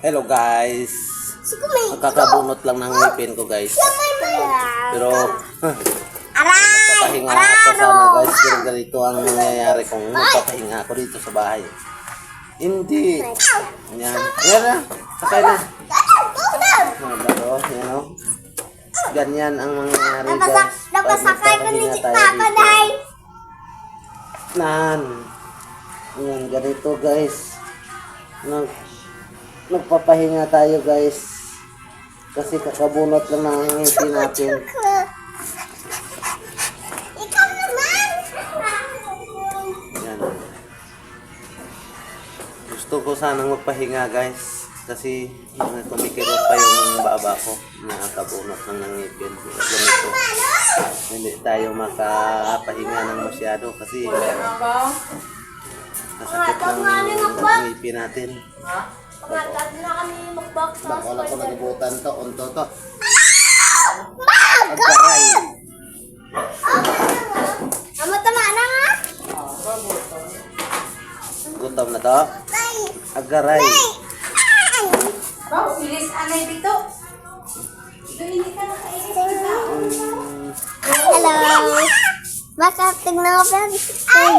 Hello guys. Nakakabunot lang ng ngipin ko guys. Pero Aray! papahinga ako sana guys. Pero ganito ang nangyayari kung magpapahinga ako dito sa bahay. Hindi. Yan. Yan na. Sakay na. Mga baro. Yan o. Ganyan ang mangyayari guys. Napasakay ko ni Papa. Day. Nan. Yan, ganito guys. Nag, nagpapahinga tayo guys. Kasi kakabunot lang ng ngipin natin. Ikaw naman. Yan. Gusto ko sanang magpahinga guys. Kasi yung kumikirot pa yung baba ko. Nakakabunot lang ng ngipin. Ganito. Hindi tayo makapahinga ng masyado kasi nasakit lang yung ngipin natin. Pangatad na kami mag-box sa Baka wala ko spider. nalibutan to, unto to. Agkaray. Ama, tama na nga. Gutom na to. Agaray. Bang, bilis anay dito. Ito hindi ka. Mm, Hello. Baka tignan ko pa. Ay,